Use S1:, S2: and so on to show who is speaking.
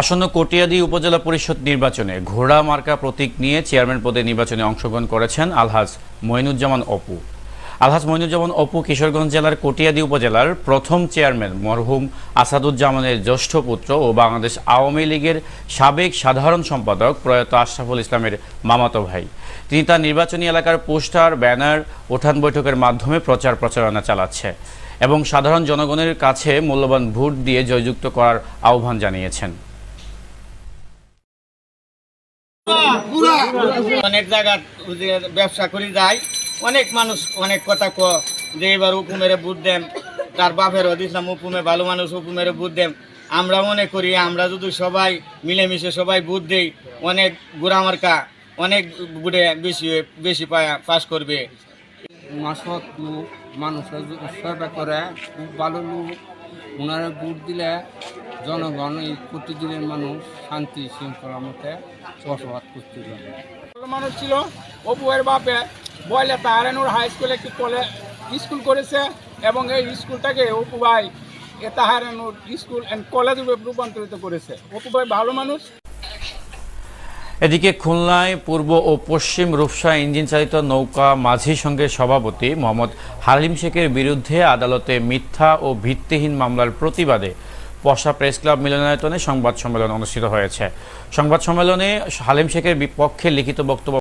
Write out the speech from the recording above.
S1: আসন্ন কটিয়াদি উপজেলা পরিষদ নির্বাচনে ঘোড়া মার্কা প্রতীক নিয়ে চেয়ারম্যান পদে নির্বাচনে অংশগ্রহণ করেছেন আলহাজ মঈনুজ্জামান অপু। আলহাজ মঈনুজ্জামান অপু কিশোরগঞ্জ জেলার কটিয়াদি উপজেলার প্রথম চেয়ারম্যান মরহুম আসাদুজ্জামানের জ্যেষ্ঠ পুত্র ও বাংলাদেশ আওয়ামী লীগের সাবেক সাধারণ সম্পাদক প্রয়াত আশরাফুল ইসলামের মামাতো ভাই। তিনি তার নির্বাচনী এলাকার পোস্টার, ব্যানার উঠান বৈঠকের মাধ্যমে প্রচার প্রচারণা চালাচ্ছে এবং সাধারণ জনগণের কাছে মূল্যবান ভোট দিয়ে জয়যুক্ত করার আহ্বান জানিয়েছেন।
S2: অনেক জায়গা ব্যবসা করি যায় অনেক মানুষ অনেক কথা ক যে এবার উপুমেরে বুধ দেন, তার বাপের দিছিলাম উপুমে, ভালো মানুষ উপুমেরে বুধ দেন। আমরা মনে করি আমরা যদি সবাই মিলেমিশে সবাই বুধ দেই, অনেক বুড়া মার্কা অনেক বুড়ে বেশি বেশি পায়া পাস করবে।
S3: মাসত মানুষের সেবা করে, খুব ভালো লোক, ওনারা ভোট দিলে জনগণ এই প্রতিদিনের মানুষ শান্তি শৃঙ্খলার মধ্যে বসবাস করতে পারে।
S4: ভালো মানুষ ছিল অপুয়ের বাপে বয়লে তাহারানুর হাই স্কুলে একটি কলে স্কুল করেছে এবং এই স্কুলটাকে অপু ভাই এ তাহারানুর স্কুল অ্যান্ড কলেজ রূপান্তরিত করেছে। অপু ভাই ভালো মানুষ।
S1: এদিকে খুলনায় পূর্ব ও পশ্চিম রূপসা ইঞ্জিন চালিত নৌকা মাঝি সংঘের সভাপতি মোহাম্মদ হালিম শেখের বিরুদ্ধে আদালতে মিথ্যা ও ভিত্তিহীন মামলার প্রতিবাদে পশা প্রেস ক্লাব মিলনায়তনে সংবাদ সম্মেলন অনুষ্ঠিত হয়েছে। সংবাদ সম্মেলনে হালিম শেখের বিপক্ষে লিখিত বক্তব্য